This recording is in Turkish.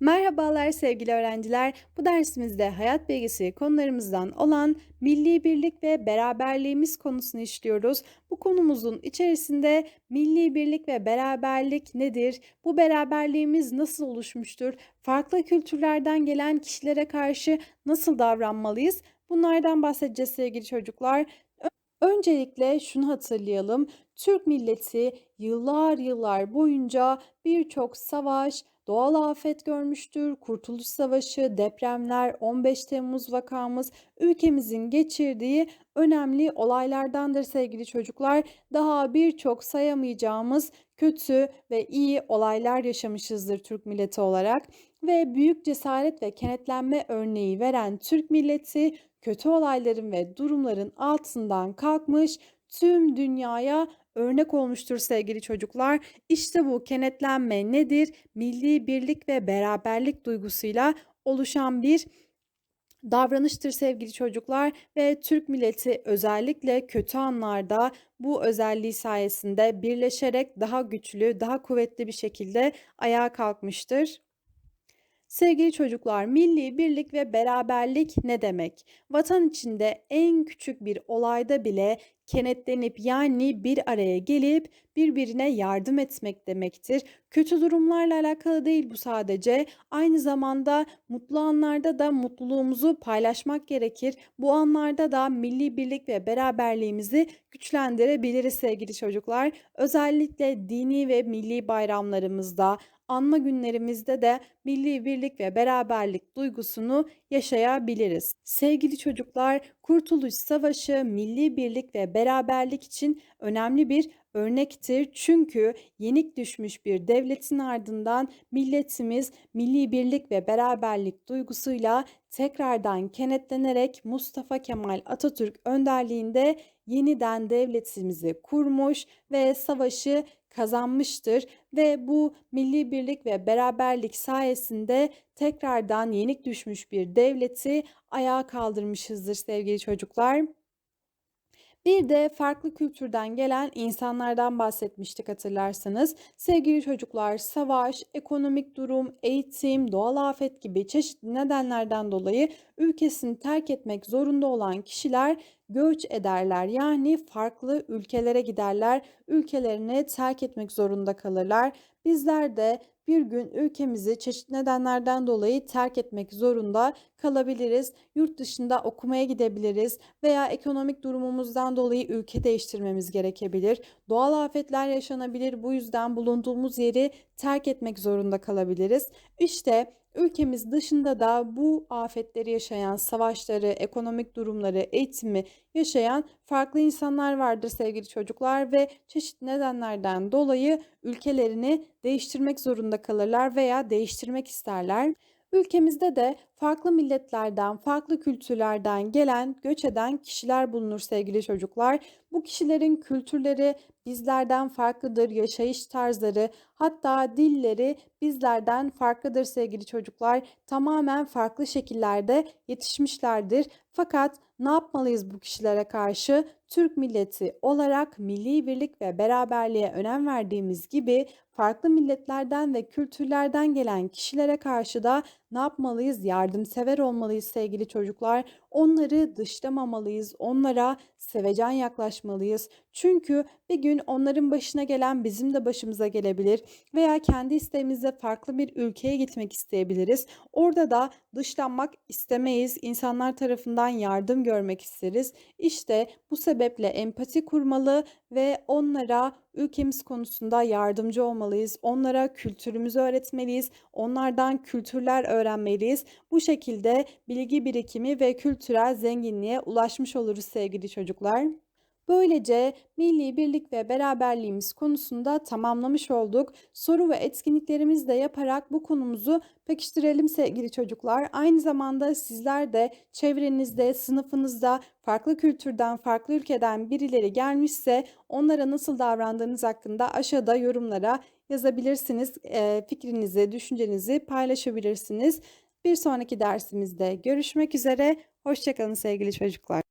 Merhabalar sevgili öğrenciler. Bu dersimizde hayat bilgisi konularımızdan olan milli birlik ve beraberliğimiz konusunu işliyoruz. Bu konumuzun içerisinde milli birlik ve beraberlik nedir? Bu beraberliğimiz nasıl oluşmuştur? Farklı kültürlerden gelen kişilere karşı nasıl davranmalıyız? Bunlardan bahsedeceğiz sevgili çocuklar. Öncelikle şunu hatırlayalım. Türk milleti yıllar yıllar boyunca birçok savaş, doğal afet görmüştür. Kurtuluş Savaşı, depremler, 15 Temmuz vakamız ülkemizin geçirdiği önemli olaylardandır sevgili çocuklar. Daha birçok sayamayacağımız kötü ve iyi olaylar yaşamışızdır Türk milleti olarak ve büyük cesaret ve kenetlenme örneği veren Türk milleti kötü olayların ve durumların altından kalkmış, tüm dünyaya örnek olmuştur sevgili çocuklar. İşte bu kenetlenme nedir? Milli birlik ve beraberlik duygusuyla oluşan bir davranıştır sevgili çocuklar ve Türk milleti özellikle kötü anlarda bu özelliği sayesinde birleşerek daha güçlü, daha kuvvetli bir şekilde ayağa kalkmıştır. Sevgili çocuklar, milli birlik ve beraberlik ne demek? Vatan içinde en küçük bir olayda bile kenetlenip yani bir araya gelip birbirine yardım etmek demektir. Kötü durumlarla alakalı değil bu sadece. Aynı zamanda mutlu anlarda da mutluluğumuzu paylaşmak gerekir. Bu anlarda da milli birlik ve beraberliğimizi güçlendirebiliriz sevgili çocuklar. Özellikle dini ve milli bayramlarımızda, anma günlerimizde de milli birlik ve beraberlik duygusunu yaşayabiliriz. Sevgili çocuklar, Kurtuluş Savaşı milli birlik ve beraberlik için önemli bir örnektir. Çünkü yenik düşmüş bir devletin ardından milletimiz milli birlik ve beraberlik duygusuyla tekrardan kenetlenerek Mustafa Kemal Atatürk önderliğinde yeniden devletimizi kurmuş ve savaşı kazanmıştır ve bu milli birlik ve beraberlik sayesinde tekrardan yenik düşmüş bir devleti ayağa kaldırmışızdır sevgili çocuklar. Bir de farklı kültürden gelen insanlardan bahsetmiştik hatırlarsanız. Sevgili çocuklar, savaş, ekonomik durum, eğitim, doğal afet gibi çeşitli nedenlerden dolayı ülkesini terk etmek zorunda olan kişiler göç ederler. Yani farklı ülkelere giderler, ülkelerini terk etmek zorunda kalırlar. Bizler de bir gün ülkemizi çeşitli nedenlerden dolayı terk etmek zorunda kalabiliriz. Yurt dışında okumaya gidebiliriz veya ekonomik durumumuzdan dolayı ülke değiştirmemiz gerekebilir. Doğal afetler yaşanabilir. Bu yüzden bulunduğumuz yeri terk etmek zorunda kalabiliriz. İşte ülkemiz dışında da bu afetleri yaşayan, savaşları, ekonomik durumları, eğitimi yaşayan farklı insanlar vardır sevgili çocuklar ve çeşitli nedenlerden dolayı ülkelerini değiştirmek zorunda kalırlar veya değiştirmek isterler. Ülkemizde de farklı milletlerden, farklı kültürlerden gelen, göç eden kişiler bulunur sevgili çocuklar. Bu kişilerin kültürleri bizlerden farklıdır, yaşayış tarzları, hatta dilleri bizlerden farklıdır sevgili çocuklar. Tamamen farklı şekillerde yetişmişlerdir. Fakat ne yapmalıyız bu kişilere karşı? Türk milleti olarak milli birlik ve beraberliğe önem verdiğimiz gibi farklı milletlerden ve kültürlerden gelen kişilere karşı da ne yapmalıyız? Yardımsever olmalıyız sevgili çocuklar. Onları dışlamamalıyız. Onlara sevecen yaklaşmalıyız. Çünkü bir gün onların başına gelen bizim de başımıza gelebilir veya kendi isteğimizle farklı bir ülkeye gitmek isteyebiliriz. Orada da dışlanmak istemeyiz. İnsanlar tarafından yardım görmek isteriz. İşte bu sebeple empati kurmalı ve onlara ülkemiz konusunda yardımcı olmalıyız. Onlara kültürümüzü öğretmeliyiz. Onlardan kültürler öğrenmeliyiz. Bu şekilde bilgi birikimi ve kültürel zenginliğe ulaşmış oluruz sevgili çocuklar. Böylece milli birlik ve beraberliğimiz konusunda tamamlamış olduk. Soru ve etkinliklerimizi de yaparak bu konumuzu pekiştirelim sevgili çocuklar. Aynı zamanda sizler de çevrenizde, sınıfınızda farklı kültürden, farklı ülkeden birileri gelmişse onlara nasıl davrandığınız hakkında aşağıda yorumlara yazabilirsiniz. fikrinizi, düşüncenizi paylaşabilirsiniz. Bir sonraki dersimizde görüşmek üzere. Hoşçakalın sevgili çocuklar.